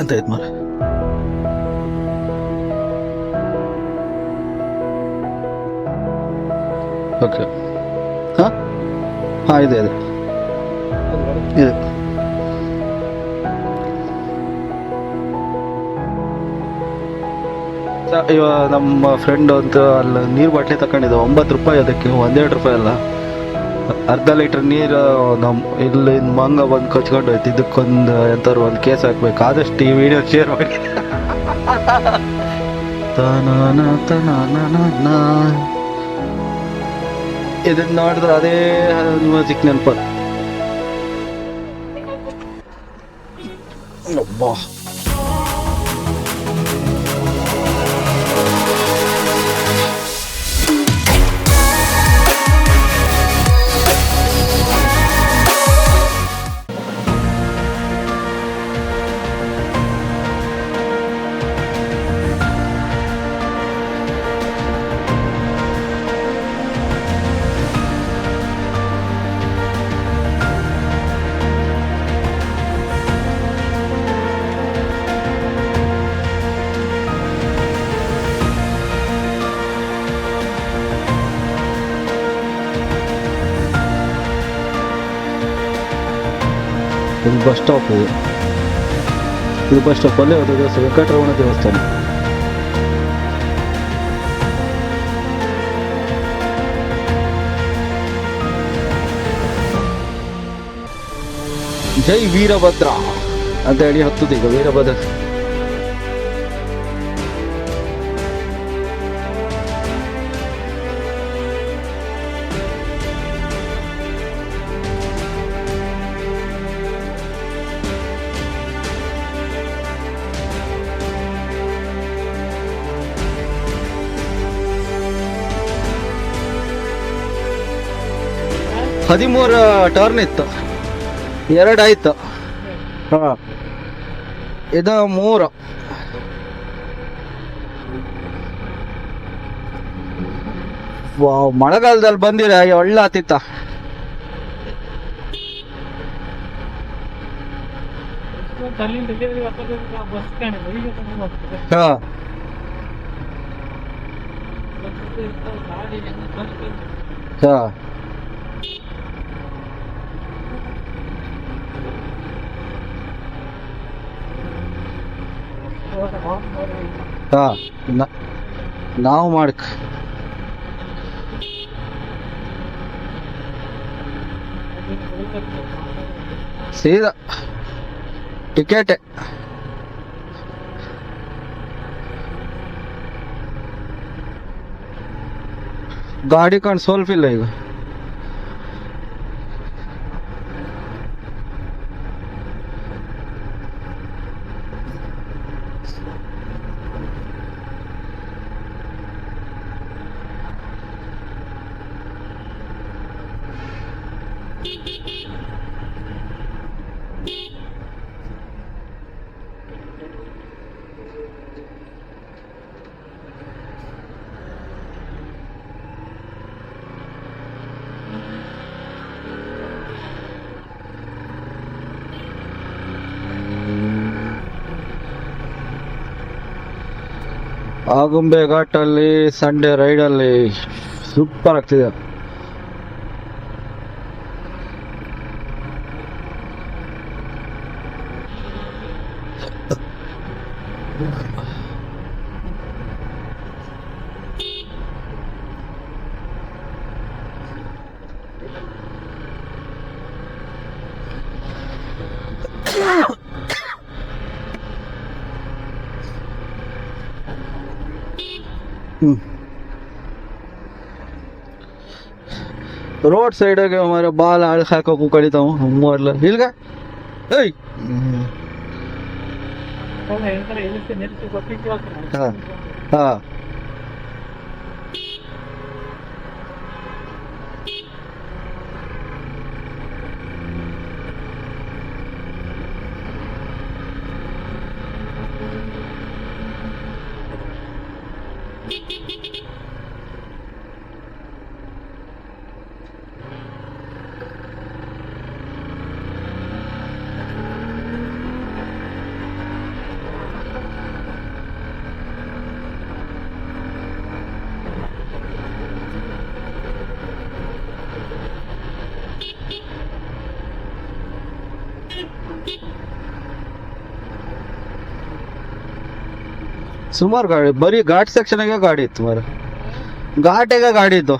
ಎಂತ ಆಯ್ತು ಮಾರೆ ಓಕೆ ಹಾಂ ಹಾಂ, ಇದೆ ಇದೆ. ಇದೆ. ಇವಾಗ ನಮ್ಮ ಫ್ರೆಂಡ್ ಅಂತ ಅಲ್ಲಿ ನೀರು ಬಾಟ್ಲಿ ತಕೊಂಡಿದ್ದೆ. ಒಂಬತ್ತು ರೂಪಾಯಿ ಅದಕ್ಕೆ, ಒಂದೆರಡು ರೂಪಾಯಿ ಅಲ್ಲ. ಅರ್ಧ ಲೀಟರ್ ನೀರು ನಮ್ಮ ಇಲ್ಲಿ ಮಂಗ ಬಂದು ಕಚ್ಕೊಂಡು ಹೋಯ್ತು. ಇದಕ್ಕೊಂದು ಎಂತಾರು ಒಂದು ಕೇಸ್ ಹಾಕ್ಬೇಕು. ಆದಷ್ಟು ಈ ವಿಡಿಯೋ ಶೇರ್ ಮಾಡಿ. ಇದನ್ನ ನೋಡಿದ್ರೆ ಅದೇ ಮ್ಯೂಸಿಕ್ ನೆನಪು. ಅಬ್ಬಾ. ಇದು ಬಸ್ ಸ್ಟಾಪ್ ಇದು. ಇದು ಬಸ್ ಸ್ಟಾಪ್ ಅಲ್ಲೇ ಒಂದು ದೇವಸ್ಥಾನ ವೆಂಕಟರಮಣ ದೇವಸ್ಥಾನ. ಜೈ ವೀರಭದ್ರ ಅಂತ ಹೇಳಿ ಹತ್ತುದು ಈಗ ವೀರಭದ್ರ. ಹದಿಮೂರು ಟರ್ನ್ ಇತ್ತು. ಎರಡು ಆಯ್ತು. ಹಾ. ಇದು ಮೂರು. ಮಳೆಗಾಲದಲ್ಲಿ ಬಂದಿರ ಒಳ್ಳೆ ಆತಿತ್ತ. ಹಾಂ. ಹಾ. ಹಾ ನ- ನಾವು ಮಾಡಕ್. ಸೀದಾ. ಟಿಕೆಟ್ ಗಾಡಿ ಕಂಡು ಸ್ವಲ್ಪ ಇಲ್ಲ ಈಗ. ಆಗುಂಬೆ ಘಾಟಲ್ಲಿ ಸಂಡೇ ರೈಡಲ್ಲಿ ಸೂಪರ್ ಆಗ್ತಿದೆ. ರೋಡ್ ಸೈಡಾಗೆ ಮಾರ ಬಾಲ್ ಆಳ್ ಹಾಕೋಕು ಕಡಿತಾವು ಮೂರ್ಲ ಇಲ್ಗ ಏಯ್ ನಿಲ್ಲಿಸಿ ನಿಲ್ಲಿಸಿ ಗೊತ್ತಿತ್ತು ಹಾ ಹಾ ಸುಮಾರು ಗಾಡಿ ಬರೀ ಘಾಟ್ ಸೆಕ್ಷನ್ಗೆ ಗಾಡಿ ಇತ್ತು ಮಾರ ಘಾಟಿಗೆ ಗಾಡಿ ಇತ್ತು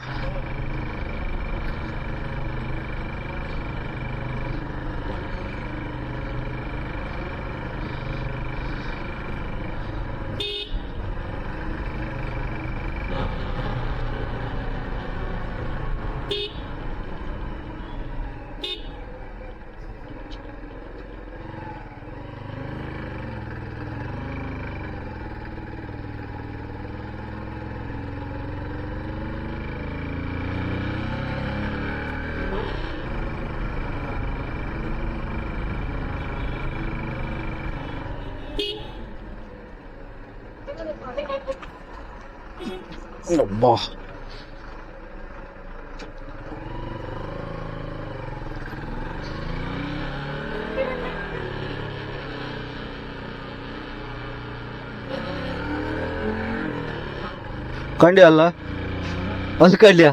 ಅಬ್ಬಾ ಕಂಡಿ ಅಲ್ಲ? ಅಲ್ಲಿ ಕಂಡ್ಯ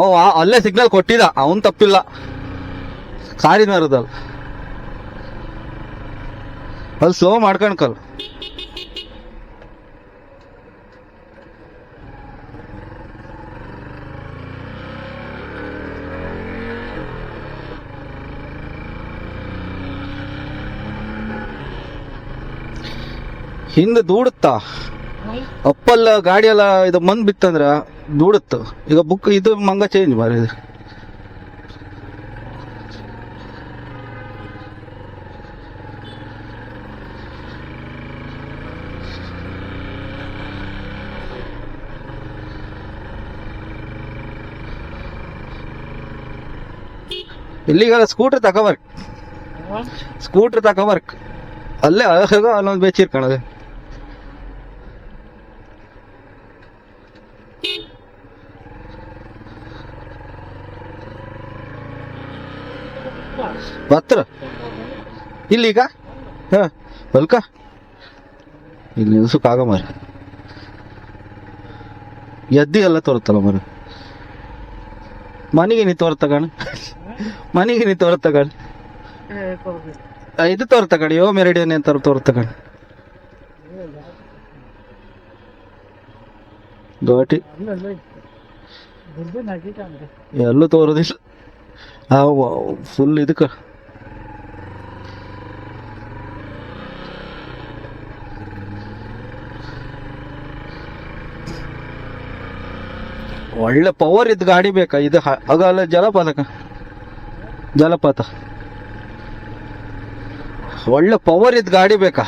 ಅವ ಅಲ್ಲೇ ಸಿಗ್ನಲ್ ಕೊಟ್ಟಿದ. ಅವನ್ ತಪ್ಪಿಲ್ಲ. ಕಾರಿನ ಇರೋದಲ್ಲ ಅಲ್ಲಿ ಸ್ಲೋ ಮಾಡ್ಕೊಂಡ್ಕಲ್ ಹಿಂದೆ ದೂಡುತ್ತಾ? ಅಪ್ಪಲ್ಲ ಗಾಡಿ ಎಲ್ಲ ಇದು ಮಂದ್ ಬಿತ್ತಂದ್ರ ದೂಡುತ್ತ. ಈಗ ಬುಕ್ ಇದು ಮಂಗ ಚೇಂಜ್ ಮಾರಿ. ಇಲ್ಲಿಗೆಲ್ಲ ಸ್ಕೂಟರ್ ತಗೋಬರ್ಕ್ ಸ್ಕೂಟರ್ ತಗೋಬರ್ಕ್ ಅಲ್ಲೇ ಅಲ್ಲೊಂದು ಬೆಚ್ಚಿರ್ಕಣದೆ ಹತ್ರ ಇಲ್ಲಿಗ? ಹಾ ಬಲ್ಕ? ಇಲ್ಲಿ ನಿಲ್ಸಕ್ಕಾಗ ಮರ ಎದ್ದಿ ಎಲ್ಲ ತೋರುತ್ತಲ್ಲ ಮರ ಮನೆಗೆ ನೀ ತೋರ್ ತಗಣ ಮನೆಗೆ ನೀ ತೋರ್ ತಗಣ ಇದು ತೋರ್ ತಗಣ ಯೋ ಮೆರಡಿಯನ್ ಅಂತ ತೋರ್ ತಗಣ ಘಾಟಿ ಎಲ್ಲೂ ತೋರೋದಿಲ್ಲ. ಫುಲ್ ಇದಕ್ಕೆ. ಒಳ್ಳೆ ಪವರ್ ಇದ್ದ ಗಾಡಿ ಬೇಕಾ? ಇದು ಆಗಲ್ಲ ಜಲಪಾತಕ. ಜಲಪಾತ. ಒಳ್ಳೆ ಪವರ್ ಇದ್ದ ಗಾಡಿ ಬೇಕಾ?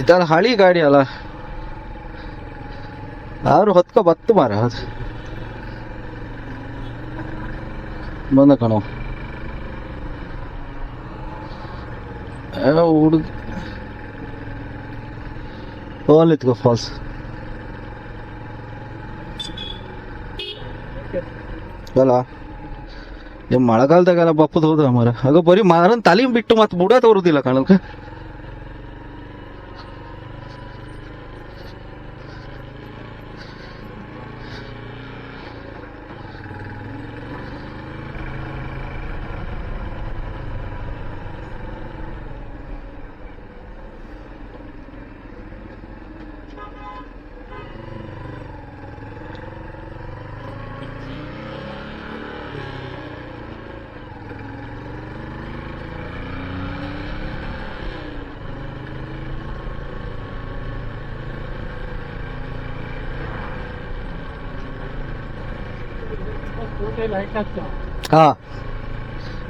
ಇದೆಲ್ಲ ಹಳಿ ಗಾಡಿ ಅಲ್ಲ. ಆದ್ರೂ ಹೊತ್ಕೊ ಬತ್ತು ಮಾರ ಅದು. ಬಂದ ಕಣೋ ಹುಡುಗ ಹೋಲಿತ್ಕೋ ಫಾಲ್ಸ್ ಅಲ್ಲ ಈ ಮಳೆಗಾಲದಾಗೆಲ್ಲ ಬಪ್ಪದ ಹೋದ ಮರ ಆಗ ಬರೀ ಮರನ್ ತಲೆ ಬಿಟ್ಟು ಮತ್ತೆ ಬುಡ ತೋರುದಿಲ್ಲ ಕಣಲ್ಕ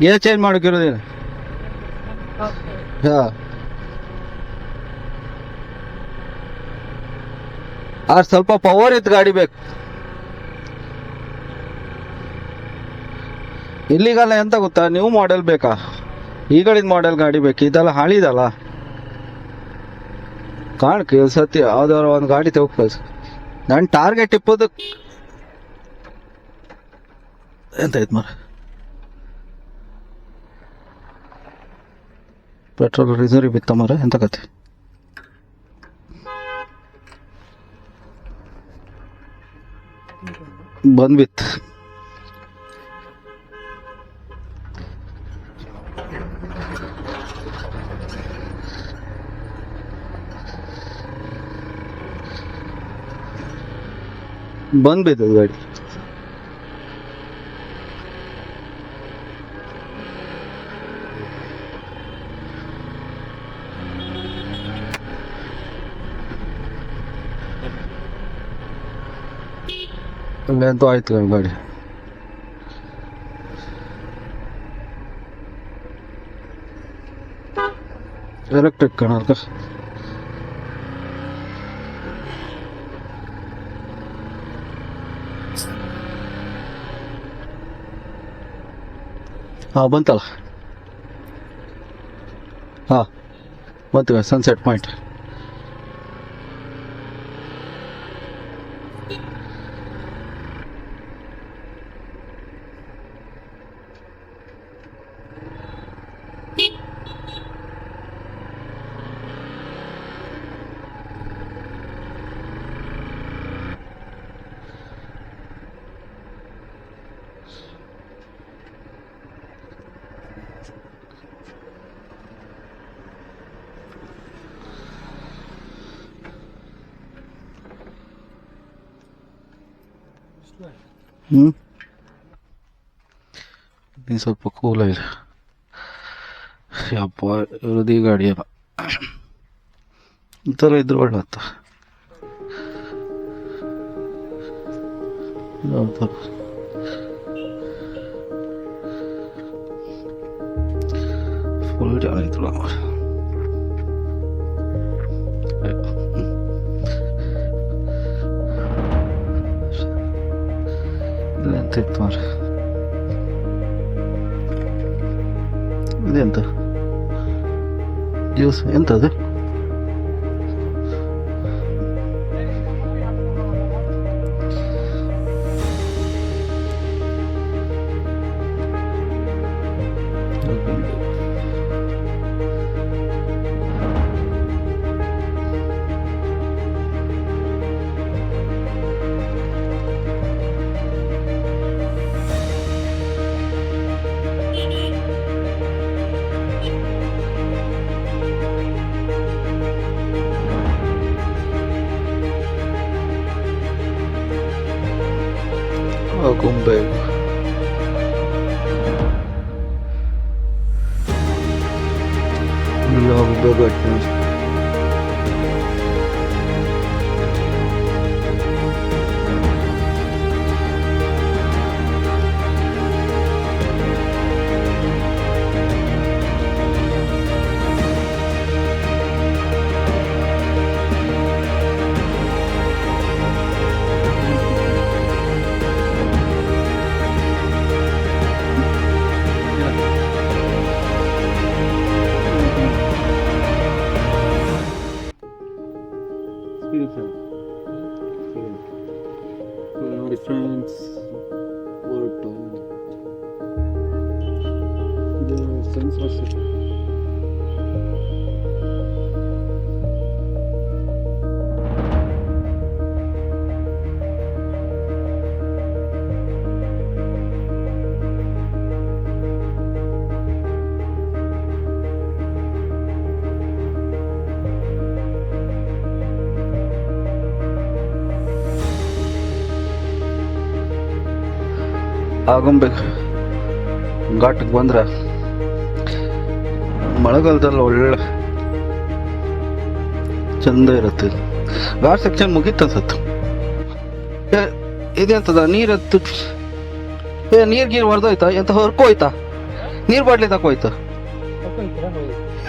ಗೇರ್ ಚೇಂಜ್ ಮಾಡೋಕ್ಕಿರೋದಿಲ್ಲ ಹಾ. ಆ ಸ್ವಲ್ಪ ಪವರ್ ಇತ್ತು ಗಾಡಿ ಬೇಕು. ಇಲ್ಲಿಗೆಲ್ಲ ಎಂತ ಗೊತ್ತಾ? ನೀವು ಮಾಡೆಲ್ ಬೇಕಾ? ಈಗಳಿದ ಮಾಡೆಲ್ ಗಾಡಿ ಬೇಕು. ಇದೆಲ್ಲ ಹಾಳಿದಲ್ಲ. ಕಾಣಕ್ಕೆ ಸತಿ ಯಾವ್ದಾರ ಒಂದು ಗಾಡಿ ತಗೋಕ್ ಕಳ್ಸು. ನನ್ನ ಟಾರ್ಗೆಟ್ ಇಪ್ಪದು ಎಂತ ಮರ ಪೆಟ್ರೋಲ್ ರಿಸರ್ವ್ ಬಿತ್ತ ಮರ ಎಂತ ಕತೆ ಬಂದ್ಬಿತ್ ಬಂದ್ ಬಿದ್ದದ ಗಾಡಿ ಅಲ್ಲಂತೂ ಆಯ್ತು ಗಾಡಿ. ಎಲೆಕ್ಟ್ರಿಕ್ ಕಣಲ್ಕ ಹಾಂ ಬಂತಲ್ಲ? ಹಾಂ ಬಂತು ಸನ್ಸೆಟ್ ಪಾಯಿಂಟ್ ಹ್ಞೂ ನೀನು ಸ್ವಲ್ಪ ಕೂಲ್ ಇದೆ ಯಪ್ಪ ಇವ್ರದ್ದು ಈ ಗಾಡಿ ಅಲ್ಲ. ಈ ಥರ ಇದ್ರೆ ಒಳ್ಳೆ ಆತ ಯಾವ ಥರ ಫುಲ್ ಜನ ಇದ್ರು ಎಂತ ಇತ್ತು ಮಾರ ಇದೆಂತ ಜ್ಯೂಸ್ ಎಂತದು ಆಗೊಂಬೆ ಘಾಟಕ್ಕೆ ಬಂದ್ರೆ ಮಳೆಗಾಲದಲ್ಲಿ ಒಳ್ಳೆ ಚಂದ ಇರುತ್ತೆ. ಘಾಟ್ ಸೆಕ್ಷನ್ ಮುಗೀತು ಅನ್ಸತ್ತು. ಏ ಇದೆಂತದ ನೀರತ್ತು ಏ ನೀರ್ ಗೀರ್ ಹೊಡೆದೋಯ್ತಾ ಎಂತ ಹೊರ್ಕೋಯ್ತಾ? ನೀರ್ ಬಾಟ್ಲಿ ತಕೋಯ್ತು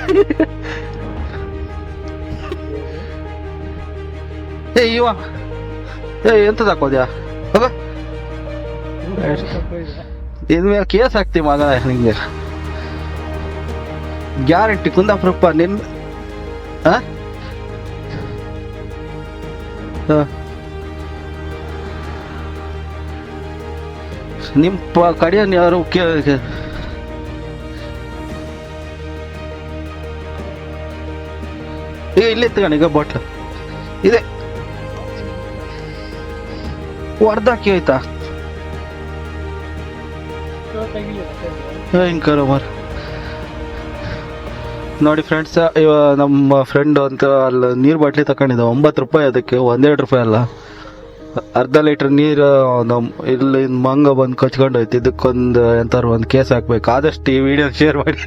ಏ ಇವ. ಏ ಎಂತ ತಕೋದ್ಯಾ ಹೋಗ ಇದ್ಮೇಲೆ ಕೇಸ್ ಹಾಕ್ತೀವಿ ಮಗ ನಿಂಗೆ ಗ್ಯಾರಂಟಿ ಕುಂದಾಪುರಪ್ಪ ನಿನ್ ಆ? ಆ. ನಿಮ್ ಪ ಕಡಿಯನ್ ಯಾರು ಕೇ ಈಗ ಇಲ್ಲಿ ತಗೊಂಡೀಗ ಬಾಟ್ಲ್ ಇದೆ ಹೊರ್ದಾಕಿ ಹೋಯ್ತಾ ಭಯಂಕರ ಮಾರ ನೋಡಿ ಫ್ರೆಂಡ್ಸ್ ಇವ ನಮ್ಮ ಫ್ರೆಂಡ್ ಅಂತ ಅಲ್ಲಿ, ನೀರು ಬಾಟ್ಲಿ ತಗೊಂಡಿದ್ದ ಒಂಬತ್ತು ರೂಪಾಯಿ ಅದಕ್ಕೆ, ಒಂದೆರಡು ರೂಪಾಯಿ ಅಲ್ಲ. ಅರ್ಧ ಲೀಟ್ರ್ ನೀರು ನಮ್ಮ ಇಲ್ಲಿ ಮಂಗ ಬಂದು ಕಚ್ಕೊಂಡು ಹೋಯ್ತು. ಇದಕ್ಕೊಂದು ಎಂತಾರು ಒಂದು ಕೇಸ್ ಹಾಕ್ಬೇಕು. ಆದಷ್ಟು ಈ ವಿಡಿಯೋ ಶೇರ್ ಮಾಡಿ.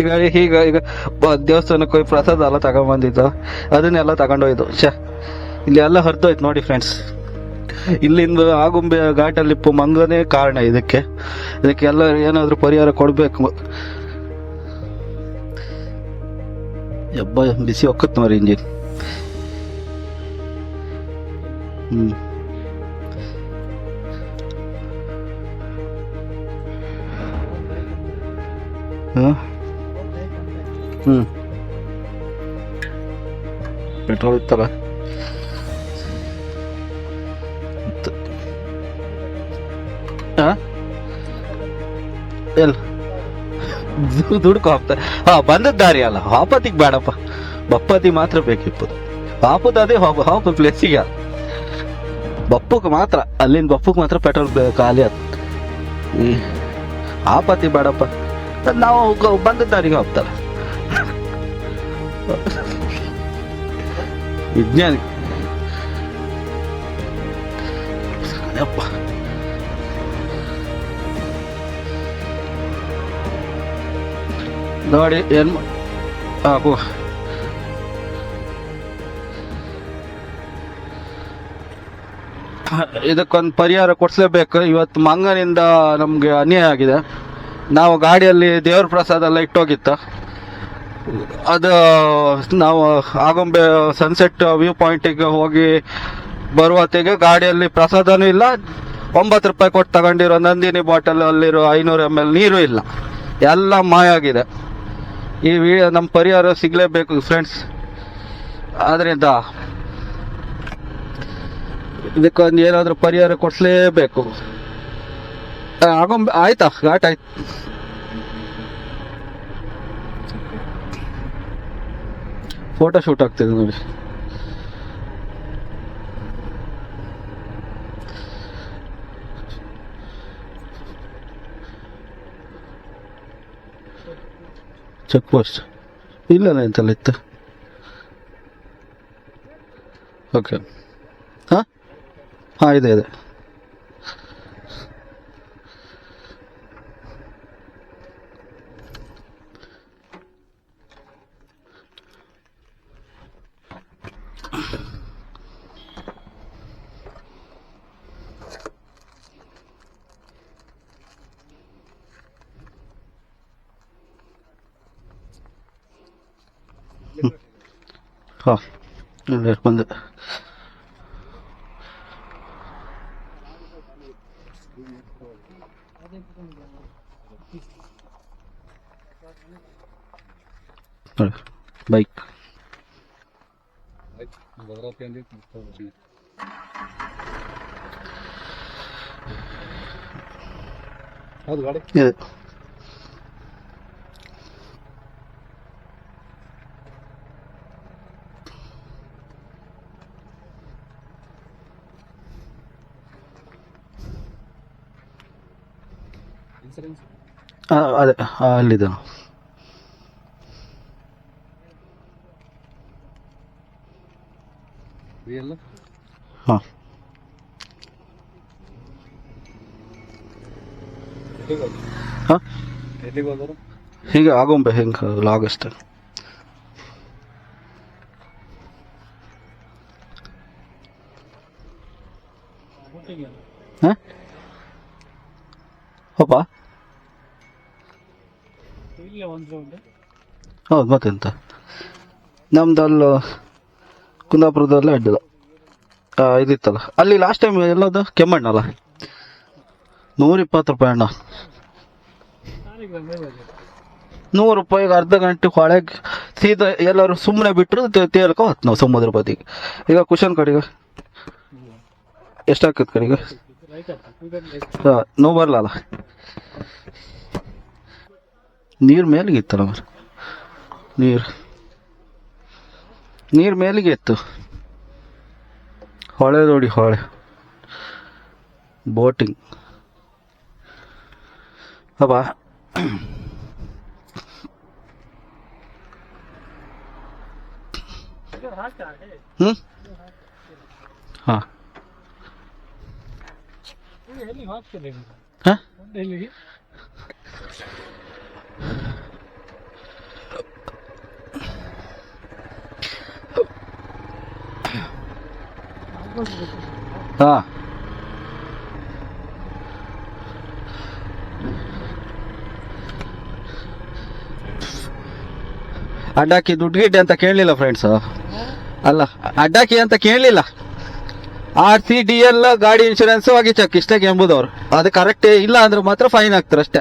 ಈಗ ಈಗ ಈಗ ದೇವಸ್ಥಾನಕ್ಕೆ ಹೋಗಿ ಪ್ರಸಾದ ಎಲ್ಲ ತಗೊಂಬಂದಿದ್ದು. ಅದನ್ನೆಲ್ಲ ತಗೊಂಡೋಯ್ತು ಶ ಇಲ್ಲಿ ಎಲ್ಲ ಹರಿದೋಯ್ತು ನೋಡಿ ಫ್ರೆಂಡ್ಸ್ ಇಲ್ಲಿಂದ ಆಗುಂಬೆ ಘಾಟಲ್ಲಿ ಪ- ಮಂಗನೇ ಕಾರಣ ಇದಕ್ಕೆ. ಇದಕ್ಕೆ ಎಲ್ಲರೂ ಏನಾದರೂ ಪರಿಹಾರ ಕೊಡಬೇಕು. ಎಬ್ಬ ಬಿಸಿ ಒಕ್ಕತ್ ನೋಡಿ ಇಂಜಿನ್. ಹ್ಞೂ ಹ್ಞೂ ಪೆಟ್ರೋಲ್ ಇತ್ತಲ್ಲ? ಎಲ್? ದುಡ್ಕೊ ಹಾಪ್ತ ಹಾ ಬಂದದ್ ದಾರಿ ಅಲ್ಲ. ಹಾಪತಿಗೆ ಬೇಡಪ್ಪ. ಬಪ್ಪತಿ ಮಾತ್ರ ಬೇಕಿಪ್ಪದು ಅದೇ ಹಾಪ ಹಾಪ ಪ್ಲೇಸಿಗೆ ಬಪ್ಪಗೆ ಮಾತ್ರ ಅಲ್ಲಿಂದ ಬಪ್ಪಕ್ಕೆ ಮಾತ್ರ ಪೆಟ್ರೋಲ್ ಖಾಲಿ ಆಯ್ತು ಆಪತಿ ಬೇಡಪ್ಪ. ನಾವು ಬಂದ ಬಂದದ್ ದಾರಿಗೆ ಹೋಗ್ತಲ್ಲ. ವಿಜ್ಞಾನಿ. ಅಪ್ಪ ನೋಡಿ, ಏನು ಹಾಕು ಇದಕ್ಕೊಂದು ಪರಿಹಾರ ಕೊಡಿಸ್ಲೇಬೇಕು. ಇವತ್ತು ಮಂಗನಿಂದ ನಮಗೆ ಅನ್ಯಾಯ ಆಗಿದೆ. ನಾವು ಗಾಡಿಯಲ್ಲಿ ದೇವ್ರ ಪ್ರಸಾದ ಎಲ್ಲ ಇಟ್ಟೋಗಿತ್ತು. ಅದು, ನಾವು ಆಗೊಂಬೆ ಸನ್ಸೆಟ್ ವ್ಯೂ ಪಾಯಿಂಟಿಗೆ ಹೋಗಿ ಬರುವತ್ತಿಗೆ ಗಾಡಿಯಲ್ಲಿ ಪ್ರಸಾದನೂ ಇಲ್ಲ. ಒಂಬತ್ತು ರೂಪಾಯಿ ಕೊಟ್ಟು ತಗೊಂಡಿರೋ ನಂದಿನಿ ಬಾಟಲ್ ಅಲ್ಲಿರೋ ಐನೂರು ಎಂ ಎಲ್ ನೀರು ಇಲ್ಲ. ಎಲ್ಲ ಮಾಯ ಆಗಿದೆ ಈ ವಿಡಿಯೋ ನಮ್ಮ ಪರಿಹಾರ ಸಿಗಲೇಬೇಕು ಫ್ರೆಂಡ್ಸ್ ಆದ್ದರಿಂದ ಇದಕ್ಕೊಂದು ಏನಾದರೂ ಪರಿಹಾರ ಕೊಡಿಸ್ಲೇಬೇಕು. ಆಗೊಂಬ, ಆಯ್ತಾ? ಘಾಟ್ ಆಯ್ತು. ಫೋಟೋ ಶೂಟ್ ಆಗ್ತಿದೆ ನೋಡಿ. ಚೆಕ್ ಪೋಸ್ಟ್ ಇಲ್ಲ ಎಂತೆಲ್ಲ ಇತ್ತು? ಓಕೆ ಹಾಂ? ಹಾಂ ಇದೆ ಇದೆ. ಹಾಂ ಇಲ್ಲ ಬಂದೆ ನೋಡಿ ಬೈಕ್ ಹೌದು ಗಾಡಿ ಇದೆ ಅದೇ ಆ, ಅಲ್ಲಿದೆ. ರಿಯಲ್ ಹಾಂ. ಹಾಂ? ಹೀಗೆ ಆಗೊಂಬೆ ಹೆಂಗೆ ಹಾಂ ಪಾಪ ಇಲ್ಲೇ ಒಂದು ರೌಂಡ್ ಹೌದು, ಮತ್ತೆಂತ? ನಮ್ದು ಅಲ್ಲಿ ಕುಂದಾಪುರದಲ್ಲೇ ಅಡ್ಡಿಲ್ಲ ಇದಿತ್ತಲ್ಲ. ಅಲ್ಲಿ ಲಾಸ್ಟ್ ಟೈಮ್ ಎಲ್ಲದು ಕೆಮ್ಮಣ್ಣಲ್ಲ? ನೂರ ಇಪ್ಪತ್ತು ರೂಪಾಯಿ ಅಣ್ಣ. ನೂರು ರೂಪಾಯಿಗೆ ಅರ್ಧ ಗಂಟೆ ಹೊಳೆಗೆ ಸೀದಾ ಎಲ್ಲರೂ ಸುಮ್ಮನೆ ಬಿಟ್ಟರು ತೇಲ್ಕೊ ಹತ್ತು ನಾವು ಸಮುದ್ರ ಬದಿಗೆ ಈಗ ಕುಶನ್ ಕಡೆಗೆ. ಎಷ್ಟಾಗ್ತದೆ ಕಡೆಗೆ? ಹಾಂ, ನೋವು ಬರಲಲ್ಲ? ನೀರು ಮೇಲೆ ಇತ್ತಲ್ಲ ಮರ ನೀರು. ನೀರು ಮೇಲಿಗೆ ಇತ್ತು ಹೊಳೆ ನೋಡಿ ಹೊಳೆ. ಬೋಟಿಂಗ್. ಅಬ್ಬ. ಹ್ಞೂ ಹಾಂ. ಹಾಂ? ಹಾಂ. ಅಡ್ಡಾಕಿ ದುಡ್ಡು ಗಿಡ್ಡೆ ಅಂತ ಕೇಳಲಿಲ್ಲ ಫ್ರೆಂಡ್ಸ್ ಅಲ್ಲ, ಅಡ್ಡಾಕಿ ಅಂತ ಕೇಳಲಿಲ್ಲ. ಆರ್ ಸಿ ಡಿ ಎಲ್ ಗಾಡಿ ಇನ್ಶೂರೆನ್ಸ್ ಆಗಿ ಚೆಕ್ ಎಂಬುದು ಎಂಬುದವ್ರು. ಅದು ಕರೆಕ್ಟ್ ಇಲ್ಲ ಅಂದ್ರೆ ಮಾತ್ರ ಫೈನ್ ಆಗ್ತಾರೆ ಅಷ್ಟೇ.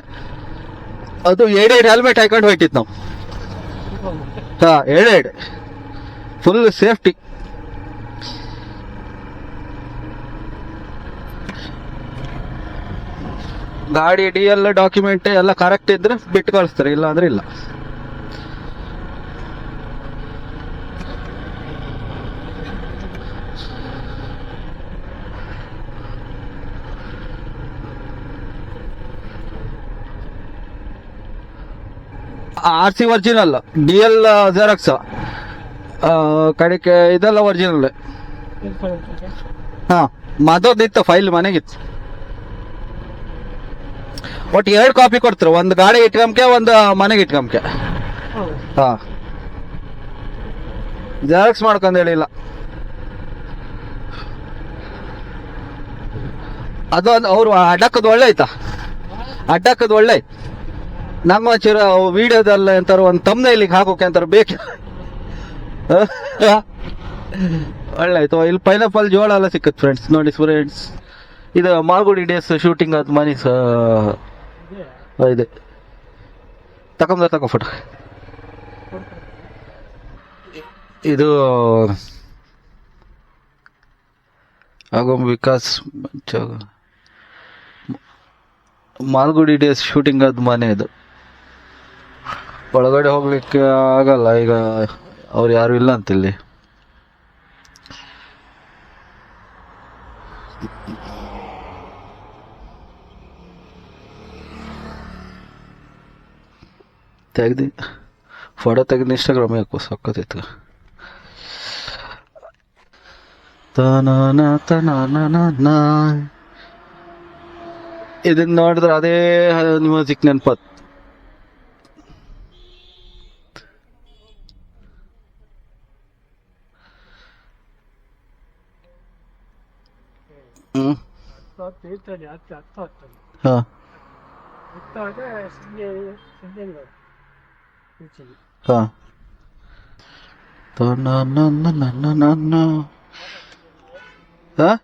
ಅದು ಎರಡೆರಡು ಹೆಲ್ಮೆಟ್ ಹಾಕೊಂಡು ಹೋಯ್ತಿತ್ತು ನಾವು. ಹಾ ಎರಡೆರಡು ಫುಲ್ ಸೇಫ್ಟಿ ಗಾಡಿ ಡಿ ಎಲ್ಲ ಡಾಕ್ಯುಮೆಂಟ್ ಎಲ್ಲ ಕರೆಕ್ಟ್ ಇದ್ರೆ ಬಿಟ್ಟು ಕಳಿಸ್ತಾರೆ ಇಲ್ಲ. ಅಂದ್ರೆ ಇಲ್ಲ R C original D L xerox ಕಡೆಗೆ ಇದೆಲ್ಲ ಒರಿಜಿನಲ್ ಹಾ ಮದೋದಿತ್ತು ಫೈಲ್ ಮನೆಗಿತ್ತು. ಒಟ್ಟು ಎರಡು ಕಾಪಿ ಕೊಡ್ತಾರೆ. ಒಂದು ಗಾಡಿ ಇಟ್ಕೊಂಬ್ಕೆ ಒಂದು ಮನೆಗೆ ಇಟ್ಕೊಂಬ್ಕೆ. ಹಾಂ. ಜೆರಾಕ್ಸ್ ಮಾಡ್ಕೊಂಡು ಹೇಳಿಲ್ಲ. ಅದು ಅವ್ರು ಅಡ್ಡಕ್ಕದು ಒಳ್ಳೆ ಆಯ್ತಾ? ಅಡ್ಡಕ್ಕದು ಒಳ್ಳೆ. ನಮ್ಮ ಚಿರ ವಿಡಿಯೋದಲ್ಲ ಎಂತಾರು ಒಂದು ತಮ್ಮನೆ ಇಲ್ಲಿಗೆ ಹಾಕೋಕೆ ಅಂತಾರು ಬೇಕು. ಒಳ್ಳೆ ಆಯ್ತು. ಇಲ್ಲಿ ಪೈನಾಪಲ್ ಜೋಳ ಎಲ್ಲ ಸಿಕ್ಕತ್ ಫ್ರೆಂಡ್ಸ್ ನೋಡಿ ಫ್ರೆಂಡ್ಸ್ ಇದು ಮಾಲ್ಗುಡಿ ಡೇಸ್ ಶೂಟಿಂಗ್ ಆದ ಮನಿ ಸ, ಇದೆ. ತಕೊಂಬ ತಗೋ ಫೋಟೋ ಇದು ಆಗೋಮ್ ವಿಕಾಸ್ ಮಾಲ್ಗುಡಿ ಡೇಸ್ ಶೂಟಿಂಗ್ ಆದ ಮನೆ ಇದು. ಒಳಗಡೆ ಹೋಗ್ಲಿಕ್ಕೆ ಆಗಲ್ಲ, ಈಗ ಅವ್ರು ಯಾರು ಇಲ್ಲ ಅಂತ ತೆಗ್ದು ಫೋಟೋ ತೆಗೆದು ಇನ್ಸ್ಟಾಗ್ರಾಮ್ ಹಾಕು ಸಕ್ಕತ್ತಿತ್ತು ತನಾನ ತನಾನ ಇದನ್ನ ನೋಡಿದ್ರೆ ಅದೇ ಮ್ಯೂಸಿಕ್ ನೆನ್ಪತ್. ಹ್ಮ್. 啊！啊